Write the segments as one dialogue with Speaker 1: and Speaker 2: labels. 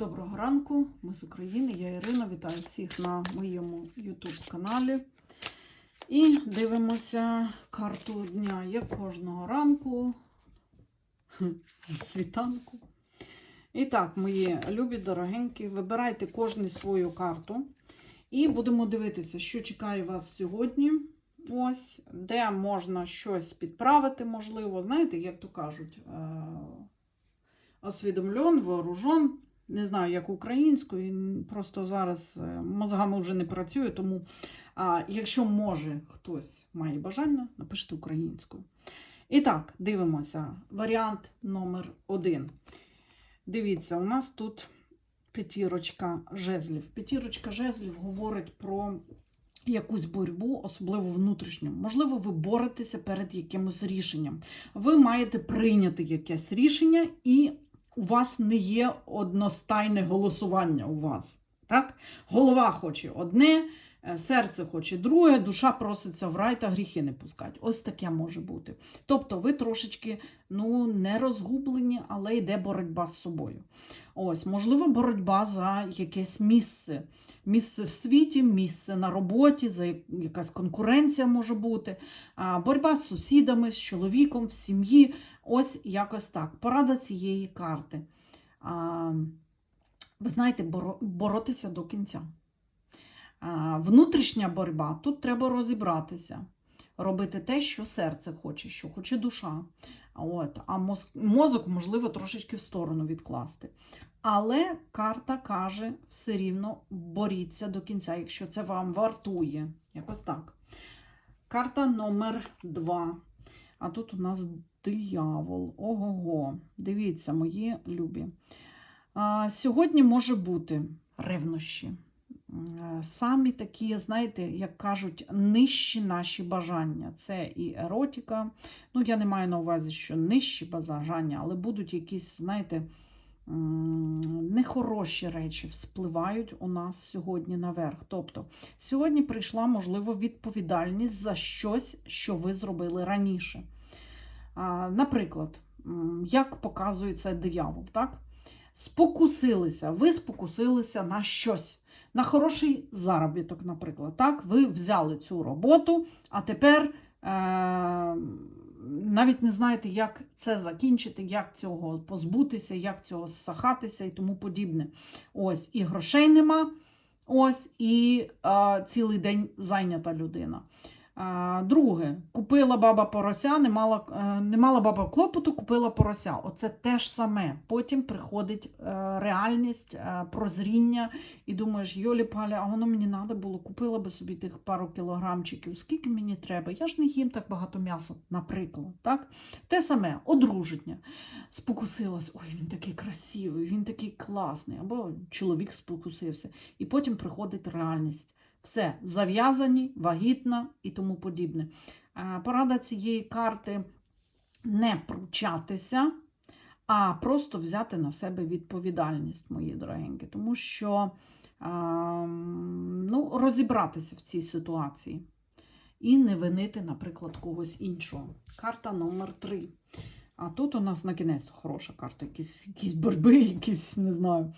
Speaker 1: Доброго ранку, ми з України. Я Ірина. Вітаю всіх на моєму YouTube каналі. І дивимося карту дня, як кожного ранку, світанку. І так, мої любі, дорогенькі, вибирайте кожну свою карту. І будемо дивитися, що чекає вас сьогодні. Ось, де можна щось підправити, можливо. Знаєте, як то кажуть, е, освідомлен, вооружен. Не знаю, як українською, просто зараз е, мозгами вже не працює, тому а, якщо може хтось має бажання, напишіть українською. І так, дивимося. Варіант номер один. Дивіться, у нас тут п'ятірочка жезлів. П'ятірочка жезлів говорить про якусь боротьбу, особливо внутрішню. Можливо, ви боретеся перед якимось рішенням. Ви маєте прийняти якесь рішення, і у вас не є одностайне голосування у вас. Так? Голова хоче одне, е, серце хоче друге, душа проситься в рай та гріхи не пускать. Ось таке може бути. Тобто ви трошечки ну, не розгублені, але йде боротьба з собою. Ось, можливо, боротьба за якесь місце. Місце в світі, місце на роботі, за якась конкуренція може бути, боротьба з сусідами, з чоловіком, в сім'ї. Ось якось так. Порада цієї карти. Ви знаєте, боро- боротися до кінця. Внутрішня боротьба, тут треба розібратися, робити те, що серце хоче, що хоче душа. От, а мозк, мозок, можливо, трошечки в сторону відкласти. Але карта каже, все рівно боріться до кінця, якщо це вам вартує. Якось так. Карта номер два. А тут у нас диявол. Ого-го. Дивіться, мої любі. Сьогодні може бути ревнощі. Е, Самі такі, знаєте, як кажуть, нижчі наші бажання. Це і еротика. Ну, я не маю на увазі, що нижчі бажання, але будуть якісь, знаєте, нехороші речі вспливають у нас сьогодні наверх. Тобто, сьогодні прийшла, можливо, відповідальність за щось, що ви зробили раніше. Наприклад, як показує це диявол, так? Спокусилися, ви спокусилися на щось, на хороший заробіток, наприклад. Так? Ви взяли цю роботу, а тепер е- навіть не знаєте, як це закінчити, як цього позбутися, як цього сахатися і тому подібне. Ось, і грошей нема, ось, і е- цілий день зайнята людина. Друге, купила баба порося, не мала, е, не мала баба клопоту, купила порося. Оце те ж саме. Потім приходить е, реальність, е, прозріння, і думаєш, Йолі Паля, а воно мені треба було, купила би собі тих пару кілограмчиків, скільки мені треба? Я ж не їм так багато м'яса, наприклад. Так? Те саме одруження. Спокусилась, ой, він такий красивий, він такий класний, або чоловік спокусився. І потім приходить реальність. Все, зав'язані, вагітна і тому подібне. Порада цієї карти не пручатися, а просто взяти на себе відповідальність, мої дорогенькі, тому що ну, розібратися в цій ситуації і не винити, наприклад, когось іншого. Карта номер 3. А тут у нас на кінець хороша карта, якісь, якісь боротьби, якісь, не знаю.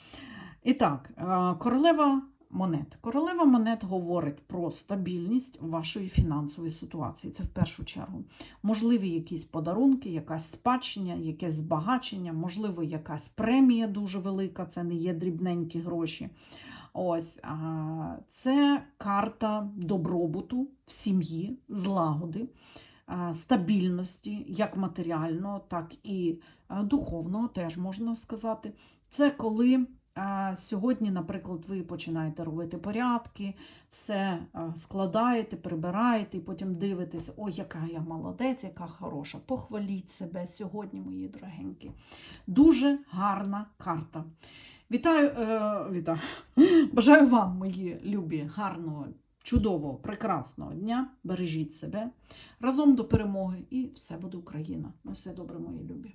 Speaker 1: І так, королева монет. Королева монет говорить про стабільність вашої фінансової ситуації. Це в першу чергу. Можливі якісь подарунки, якась спадщина, якесь збагачення, можливо, якась премія дуже велика, це не є дрібненькі гроші. Ось це карта добробуту в сім'ї, злагоди, стабільності, як матеріального, так і духовного, теж можна сказати. Це коли сьогодні, наприклад, ви починаєте робити порядки, все складаєте, прибираєте, і потім дивитесь, ой, яка я молодець, яка хороша. Похваліть себе сьогодні, мої дорогенькі. Дуже гарна карта. Вітаю, е, вітаю. Бажаю вам, мої любі, гарного, чудового, прекрасного дня. Бережіть себе разом до перемоги, і все буде Україна. На все добре, мої любі.